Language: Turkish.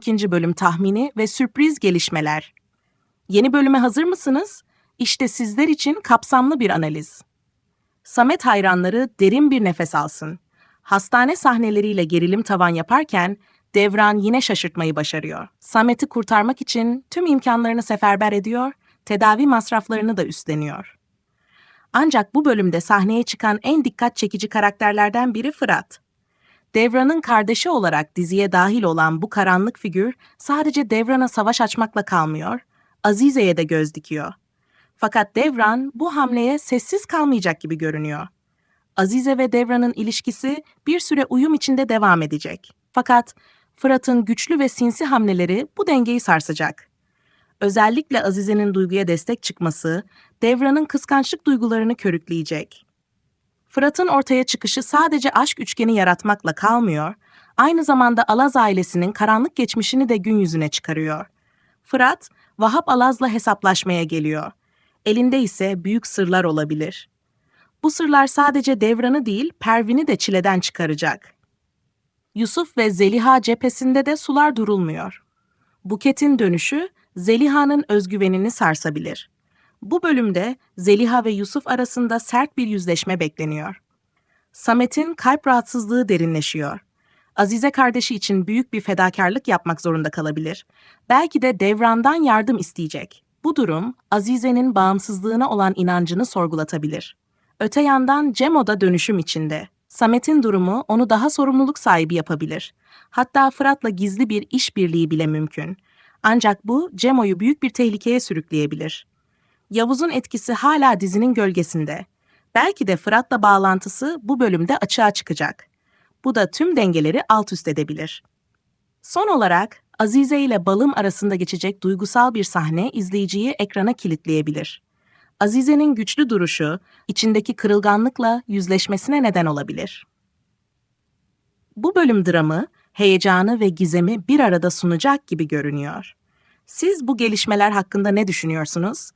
ikinci bölüm tahmini ve sürpriz gelişmeler. Yeni bölüme hazır mısınız? İşte sizler için kapsamlı bir analiz. Samet hayranları derin bir nefes alsın. Hastane sahneleriyle gerilim tavan yaparken Devran yine şaşırtmayı başarıyor. Samet'i kurtarmak için tüm imkanlarını seferber ediyor, tedavi masraflarını da üstleniyor. Ancak bu bölümde sahneye çıkan en dikkat çekici karakterlerden biri Fırat. Devran'ın kardeşi olarak diziye dahil olan bu karanlık figür sadece Devran'a savaş açmakla kalmıyor, Azize'ye de göz dikiyor. Fakat Devran bu hamleye sessiz kalmayacak gibi görünüyor. Azize ve Devran'ın ilişkisi bir süre uyum içinde devam edecek. Fakat Fırat'ın güçlü ve sinsi hamleleri bu dengeyi sarsacak. Özellikle Azize'nin duyguya destek çıkması, Devran'ın kıskançlık duygularını körükleyecek. Fırat'ın ortaya çıkışı sadece aşk üçgeni yaratmakla kalmıyor, aynı zamanda Alaz ailesinin karanlık geçmişini de gün yüzüne çıkarıyor. Fırat, Vahap Alaz'la hesaplaşmaya geliyor. Elinde ise büyük sırlar olabilir. Bu sırlar sadece Devran'ı değil, Pervin'i de çileden çıkaracak. Yusuf ve Zeliha cephesinde de sular durulmuyor. Buket'in dönüşü Zeliha'nın özgüvenini sarsabilir. Bu bölümde Zeliha ve Yusuf arasında sert bir yüzleşme bekleniyor. Samet'in kalp rahatsızlığı derinleşiyor. Azize kardeşi için büyük bir fedakarlık yapmak zorunda kalabilir. Belki de Devran'dan yardım isteyecek. Bu durum Azize'nin bağımsızlığına olan inancını sorgulatabilir. Öte yandan Cemo da dönüşüm içinde. Samet'in durumu onu daha sorumluluk sahibi yapabilir. Hatta Fırat'la gizli bir işbirliği bile mümkün. Ancak bu Cemo'yu büyük bir tehlikeye sürükleyebilir. Yavuz'un etkisi hala dizinin gölgesinde. Belki de Fırat'la bağlantısı bu bölümde açığa çıkacak. Bu da tüm dengeleri alt üst edebilir. Son olarak Azize ile Balım arasında geçecek duygusal bir sahne izleyiciyi ekrana kilitleyebilir. Azize'nin güçlü duruşu, içindeki kırılganlıkla yüzleşmesine neden olabilir. Bu bölüm dramı, heyecanı ve gizemi bir arada sunacak gibi görünüyor. Siz bu gelişmeler hakkında ne düşünüyorsunuz?